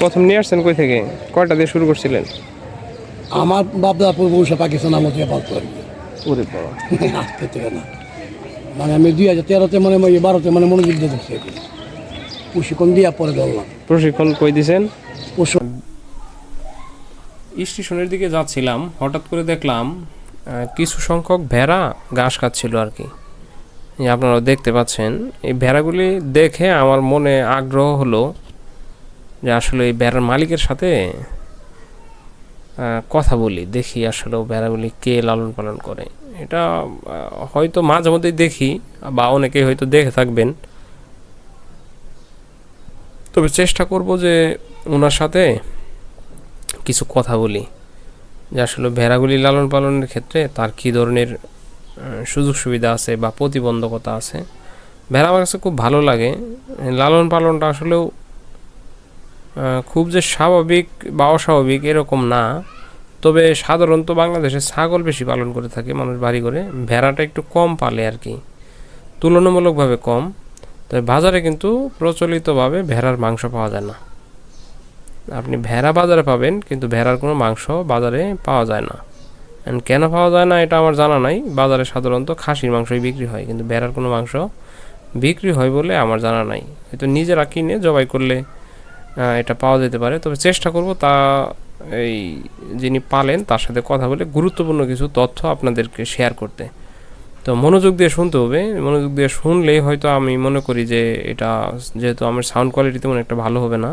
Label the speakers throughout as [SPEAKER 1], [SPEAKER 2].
[SPEAKER 1] প্রথম নিয়ে আসছেন কই থেকে? কয়টা দিয়ে শুরু করছিলেন?
[SPEAKER 2] আমার বাপদা পূর্ব উড়িষ্যা পাকিস্তান আমার থেকে পালতো আর কি
[SPEAKER 1] ওরে বাবা।
[SPEAKER 2] আজকে থেকে না। মানে আমি দুই হাজার তেরোতে মানে ওই বারোতে মানে মনোযোগ দিয়ে দেখছি প্রশিক্ষণ দিয়ে পরে ধরলাম।
[SPEAKER 1] প্রশিক্ষণ কই দিছেন?
[SPEAKER 2] পশু
[SPEAKER 1] স্টেশনের দিকে যাচ্ছিলাম হঠাৎ করে দেখলাম কিছু সংখ্যক ভেড়া ঘাস খাচ্ছিল আর কি। আপনারা দেখতে পাচ্ছেন এই ভেড়াগুলি দেখে আমার মনে আগ্রহ হলো আসলে এই বেড়ার মালিকের সাথে কথা বলি, দেখি আসলে বেড়াগুলি কে লালন পালন করে। এটা হয়তো মাঝে মধ্যেই দেখি, বা অনেকেই হয়তো দেখে থাকবেন। তবে চেষ্টা করব যে ওনার সাথে কিছু কথা বলি, যে আসলে ভেড়াগুলি লালন পালনের ক্ষেত্রে তার কী ধরনের সুযোগ সুবিধা আছে বা প্রতিবন্ধকতা আছে। ভেড়া আমার কাছে খুব ভালো লাগে। লালন পালনটা আসলেও খুব যে স্বাভাবিক বা অস্বাভাবিক এরকম না, তবে সাধারণত বাংলাদেশে ছাগল বেশি পালন করে থাকে মানুষ বাড়ি করে ভেড়াটা একটু কম পালে আর কি, তুলনামূলকভাবে কম, তবে বাজারে কিন্তু প্রচলিতভাবে ভেড়ার মাংস পাওয়া যায় না। আপনি ভেড়া বাজারে পাবেন, কিন্তু ভেড়ার কোনো মাংস বাজারে পাওয়া যায় না। And কেন পাওয়া যায় না এটা আমার জানা নাই, বাজারে সাধারণত খাসির মাংসই বিক্রি হয়, কিন্তু ভেড়ার কোনো মাংস বিক্রি হয় বলে আমার জানা নাই। হয়তো নিজেরা কিনে জবাই করলে এটা পাওয়া যেতে পারে। তবে চেষ্টা করব তা এই যিনি পালেন তার সাথে কথা বলে গুরুত্বপূর্ণ কিছু তথ্য আপনাদেরকে শেয়ার করতে। তো মনোযোগ দিয়ে শুনতে হবে। মনোযোগ দিয়ে শুনলেই হয়তো আমি মনে করি যে এটা যেহেতু আমার সাউন্ড কোয়ালিটি তেমন একটা ভালো হবে না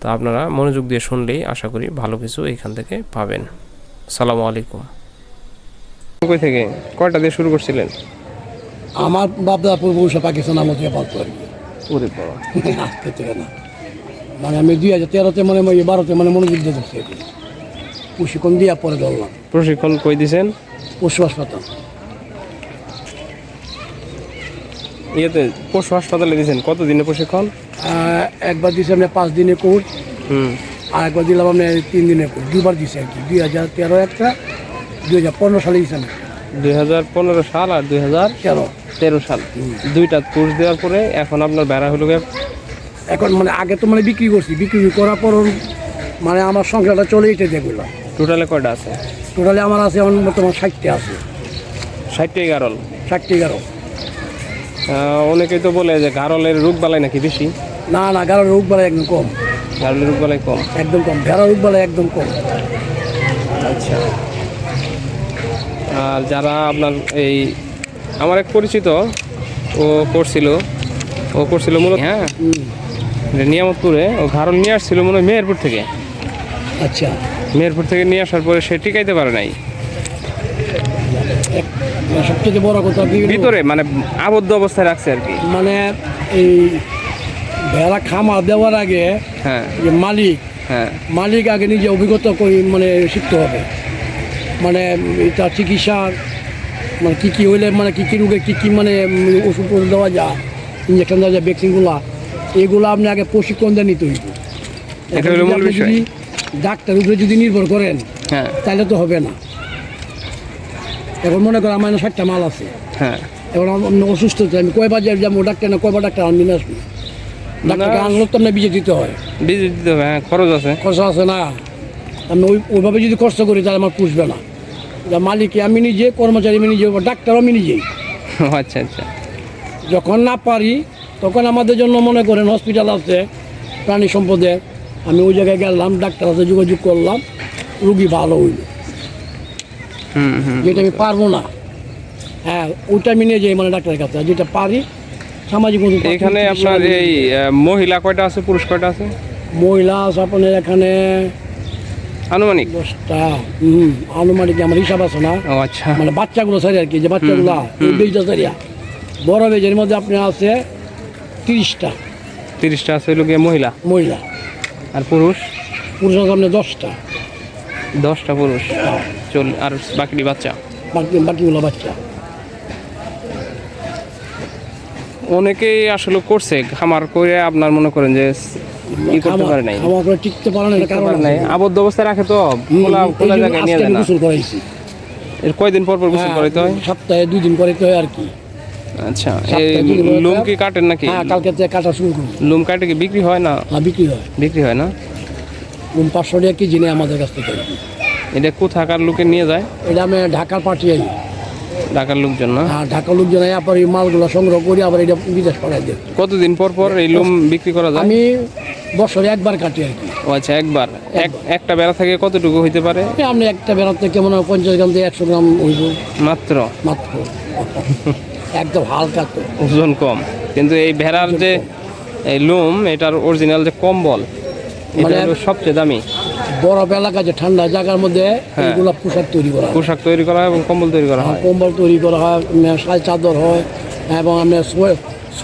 [SPEAKER 1] তা আপনারা মনোযোগ দিয়ে শুনলেই আশা করি ভালো কিছু এইখান থেকে পাবেন। সালামু আলাইকুম। কই থেকে? কয়টা দিয়ে শুরু করছিলেন?
[SPEAKER 2] আমার বাপদা পূর্ব পাকিস্তান থেকে আর
[SPEAKER 1] ওরে বাবা।
[SPEAKER 2] আজকে থেকে না। মানে আমি দুই হাজার তেরোতে মানে বারোতে মানে মনোযোগ দিয়ে দেখছি। প্রশিক্ষণ দিয়া পরে ধরলাম।
[SPEAKER 1] প্রশিক্ষণ কই দিছেন?
[SPEAKER 2] পশু হাসপাতাল।
[SPEAKER 1] ইয়েতে পশু হাসপাতালে দিয়েছেন কত দিনে প্রশিক্ষণ
[SPEAKER 2] একবার দিয়েছি আপনি পাঁচ দিনে কোর্স।
[SPEAKER 1] হুম।
[SPEAKER 2] আর একবার দিলাম আপনি তিন দিনে কোর্স। দুবার দিয়েছি আর কি। দুই হাজার তেরো একটা দুই হাজার পনেরো সালে দিয়েছেন
[SPEAKER 1] দুই হাজার পনেরো সাল আর দুই হাজার
[SPEAKER 2] তেরো।
[SPEAKER 1] তেরো সাল। দুইটা কোর্স দেওয়ার পরে এখন আপনার বেড়া হলো
[SPEAKER 2] এখন মানে আগে তো মানে বিক্রি করছি বিক্রি করার পর মানে আমার সংসারটা চলে এটা যেগুলো
[SPEAKER 1] টোটালে কয়টা আছে?
[SPEAKER 2] টোটালি আমার আছে এখন বর্তমান ষাটটি আছে।
[SPEAKER 1] ষাটটি গারল?
[SPEAKER 2] ষাটটি এগারো
[SPEAKER 1] আহ, অনেকেই তো বলে যে গারলের রোগ বালাই নাকি বেশি?
[SPEAKER 2] না না গাড়ির রোগ বালাই একদম কম।
[SPEAKER 1] গারলের রোগ বালাই কম?
[SPEAKER 2] একদম কম ভেড়া রোগ বালাই একদম কম।
[SPEAKER 1] আচ্ছা। আর যারা আপনার এই আমার এক পরিচিত ও করছিল ও করছিল মূলত হ্যাঁ।
[SPEAKER 2] হুম,
[SPEAKER 1] এটা নিয়ামতপুরে ও ঘারল নিয়ে আসছিল মনে হয় মেহেরপুর থেকে।
[SPEAKER 2] আচ্ছা।
[SPEAKER 1] মেহেরপুর থেকে নিয়ে আসার পরে সে টিকাইতে পারে নাই।
[SPEAKER 2] মানে সবথেকে বড় কথা
[SPEAKER 1] ভিতরে মানে আবদ্ধ অবস্থায় রাখছে আর কি।
[SPEAKER 2] মানে এই ভেড়া খামার দেওয়ার আগে
[SPEAKER 1] হ্যাঁ।
[SPEAKER 2] যে মালিক
[SPEAKER 1] হ্যাঁ।
[SPEAKER 2] মালিক আগে নিজে অভিজ্ঞতা করে মানে শিখতে হবে। মানে এটা চিকিৎসার মানে কী কী হইলে মানে কী কী রোগে কী কী মানে ওষুধ দেওয়া যায় ইঞ্জেকশন দেওয়া যায় ভ্যাকসিনগুলো এগুলো আপনি আগে প্রশিক্ষণ দিয়ে নিতে হইব।
[SPEAKER 1] এটা হলো মূল বিষয়।
[SPEAKER 2] যদি ডাক্তার উপরে যদি নির্ভর করেন
[SPEAKER 1] হ্যাঁ।
[SPEAKER 2] তাহলে তো হবে না। এখন মনে করেন আমার ষাটটা মাল আছে।
[SPEAKER 1] হ্যাঁ।
[SPEAKER 2] এখন আমি অসুস্থ হচ্ছে আমি কয়বার যাই যাব? ডাক্তার না কয়বার ডাক্তার আনবি না আসবি? ডাক্তারকে আনলো তো আপনার বিজে দিতে হয়।
[SPEAKER 1] বিজি দিতে হবে হ্যাঁ খরচ আছে।
[SPEAKER 2] খরচ আছে না। আমি ওই ওইভাবে যদি কষ্ট করি তাহলে আমার পুষবে না। মালিক আমি নিজে কর্মচারী আমি নিজে ডাক্তার আমি নিজেই।
[SPEAKER 1] আচ্ছা আচ্ছা।
[SPEAKER 2] যখন না পারি তখন আমাদের জন্য মনে করেন হসপিটাল আছে প্রাণী সম্পদে। আমি ওই জায়গায় গেলাম ডাক্তার সাথে যোগাযোগ করলাম রুগী ভালো হইল।
[SPEAKER 1] হুম হুম
[SPEAKER 2] যেটা আমি পারব না। হ্যাঁ ওইটা আমি নিয়ে যাই মানে ডাক্তারের কাছে। যেটা পারি সামাজিক
[SPEAKER 1] এখানে আপনার এই মহিলা কয়টা আছে পুরুষ কয়টা আছে?
[SPEAKER 2] মহিলা আছে আপনার এখানে
[SPEAKER 1] আনুমানিক?
[SPEAKER 2] দশটা। হুম আনুমানিক আমার হিসাব আছে না।
[SPEAKER 1] ও আচ্ছা।
[SPEAKER 2] মানে বাচ্চাগুলো সারি আর কি যে বাচ্চাগুলো এই বেজটা সারিয়া। বড় বেজের মধ্যে আপনি আছে তিরিশটা।
[SPEAKER 1] তিরিশটা আছে হলো গিয়ে মহিলা?
[SPEAKER 2] মহিলা।
[SPEAKER 1] আর পুরুষ?
[SPEAKER 2] দশটা।
[SPEAKER 1] দশটা পুরুষ। চল আর বাকি বাচ্চা?
[SPEAKER 2] বাকি বাকিগুলো বাচ্চা।
[SPEAKER 1] অনেকেই আসলে করছে খামার করে আপনার মনে করেন যে ই করতে পারে নাই।
[SPEAKER 2] খাওয়া করে টিকতে পারে না কারণ
[SPEAKER 1] নাই। আবদ্ধ অবস্থায় রাখে তো খোলা খোলা জায়গায় নিয়ে যায় না। কয়দিন পর পর গোসল করাইতে হয়?
[SPEAKER 2] হ্যাঁ, সপ্তাহে দুই দিন করাইতে হয় আর কি।
[SPEAKER 1] আচ্ছা এই লুম কি কাটেন নাকি?
[SPEAKER 2] হ্যাঁ কালকে থেকে কাটা শুরু করি
[SPEAKER 1] লুম কাটে কি বিক্রি হয় না?
[SPEAKER 2] হ্যাঁ বিক্রি হয়।
[SPEAKER 1] বিক্রি হয় না?
[SPEAKER 2] রুম পাঁচশো টাকা কেজি নেই আমাদের কাছ থেকে।
[SPEAKER 1] এটা কোথাকার লোকে নিয়ে যায়?
[SPEAKER 2] এটা আমি ঢাকার পাঠিয়ে আই
[SPEAKER 1] ঢাকার লোকজন না?
[SPEAKER 2] আর ঢাকার লোকজন আবার এই মালগুলো সংগ্রহ করি আবার এটা বিদেশ পাঠাই দিই
[SPEAKER 1] কতদিন পর পর এই লোম বিক্রি করা যায়?
[SPEAKER 2] আমি বছরে একবার কাটি আর কি।
[SPEAKER 1] ও আচ্ছা একবার? এক একটা বেড়া থেকে কতটুকু হইতে পারে?
[SPEAKER 2] আপনি একটা বেড়াতে কেমন হয় পঞ্চাশ গ্রাম থেকে একশো গ্রাম হইব।
[SPEAKER 1] মাত্র?
[SPEAKER 2] মাত্র। একদম হালকা তো।
[SPEAKER 1] ওজন কম। কিন্তু এই ভেড়ার যে এই লোম এটার অরিজিনাল যে কম্বল এটা
[SPEAKER 2] মানে-
[SPEAKER 1] হলো সবচেয়ে দামি।
[SPEAKER 2] বরফ এলাকা যে ঠান্ডা জায়গার মধ্যে
[SPEAKER 1] হ্যাঁ।
[SPEAKER 2] এগুলো পোশাক তৈরি করা হয়।
[SPEAKER 1] পোশাক তৈরি করা হয় এবং কম্বল তৈরি করা হয়
[SPEAKER 2] কম্বল তৈরি করা হয় শাল চাদর হয় এবং আমরা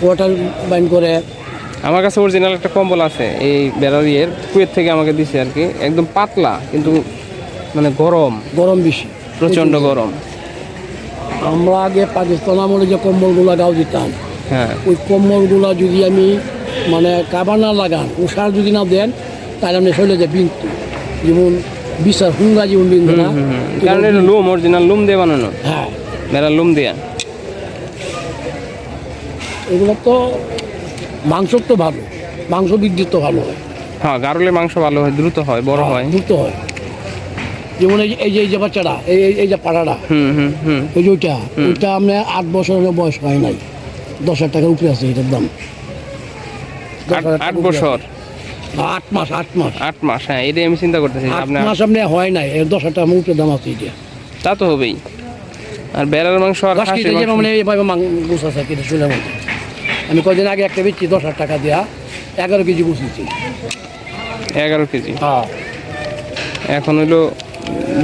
[SPEAKER 2] সোয়েটার বাইন করে।
[SPEAKER 1] আমার কাছে অরিজিনাল একটা কম্বল আছে এই বেড়ার ইয়ের কুয়েত থেকে আমাকে দিছে আর কি। একদম পাতলা কিন্তু মানে গরম।
[SPEAKER 2] গরম বেশি।
[SPEAKER 1] প্রচণ্ড গরম।
[SPEAKER 2] আমরা আগে পাকিস্তান আমলে যে কম্বলগুলো গাও দিতাম
[SPEAKER 1] হ্যাঁ।
[SPEAKER 2] ওই কম্বলগুলো যদি আমি মানে কাবার না লাগান উষার যদি না দেন তাহলে আপনি শরীরে যে বিন্তু। যেমন বিচার হুঙ্গা যেমন বিন্দু না
[SPEAKER 1] কারণ এটা লোম অরিজিনাল লোম দিয়ে বানানো?
[SPEAKER 2] হ্যাঁ।
[SPEAKER 1] বেড়ার লোম দেয়া?
[SPEAKER 2] এগুলো তো মাংস তো ভালো মাংস বৃদ্ধি তো ভালো হয়।
[SPEAKER 1] হ্যাঁ গারলের মাংস ভালো হয় দ্রুত হয় বড় হয়।
[SPEAKER 2] দ্রুত হয়। যেমন এই যে- এই যে এই যে বাচ্চাটা এই এই- যে পাড়াটা
[SPEAKER 1] হুম হুম হুম।
[SPEAKER 2] ওই যে ওইটা ওইটা আপনার আট বছরের বয়স হয় নাই। দশ হাজার টাকার উপরে আছে এটার দাম।
[SPEAKER 1] আট- বছর?
[SPEAKER 2] আট মাস আট মাস।
[SPEAKER 1] আট মাস হ্যাঁ এটাই আমি চিন্তা করতেছি
[SPEAKER 2] আট
[SPEAKER 1] আপনার
[SPEAKER 2] মাস আপনি হয় নাই এর দশ হাজার টাকার উপরে দাম আছে এটা
[SPEAKER 1] তা তো হবেই। আর বেড়ার মাংস আর খাসির মাংস
[SPEAKER 2] এইভাবে আছে কেটে শুনে মধ্যে আমি কদিন আগে একটা বেচছি দশ হাজার টাকা দেওয়া এগারো কেজি গুছিয়েছি
[SPEAKER 1] এগারো কেজি।
[SPEAKER 2] হ্যাঁ।
[SPEAKER 1] এখন হইল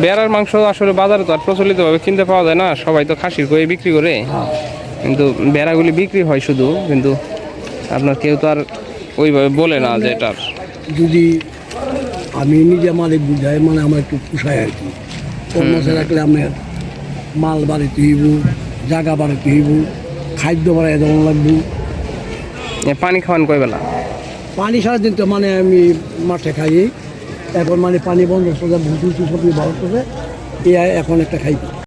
[SPEAKER 1] বেড়ার মাংস আসলে বাজারে তো আর প্রচলিতভাবে কিনতে পাওয়া যায় না। সবাই তো খাসির করে বিক্রি করে। কিন্তু বেড়াগুলি বিক্রি হয় শুধু কিন্তু আপনার কেউ তো আর ওইভাবে বলে না যে এটার।
[SPEAKER 2] যদি আমি নিজে মালিক বুঝাই মানে আমার একটু পোষায় আর কি। কর্মচারী রাখলে আপনার মাল বাড়িতে হইব জায়গা বাড়িতে হইব খাদ্য বাড়াই যেমন লাগবে।
[SPEAKER 1] পানি খাওয়ান কয় বেলা
[SPEAKER 2] পানি সারাদিন তো মানে আমি মাঠে খাই। এখন মানে পানি বন্ধ সোজা ভুটু সব ভালো করে এখন একটা খাই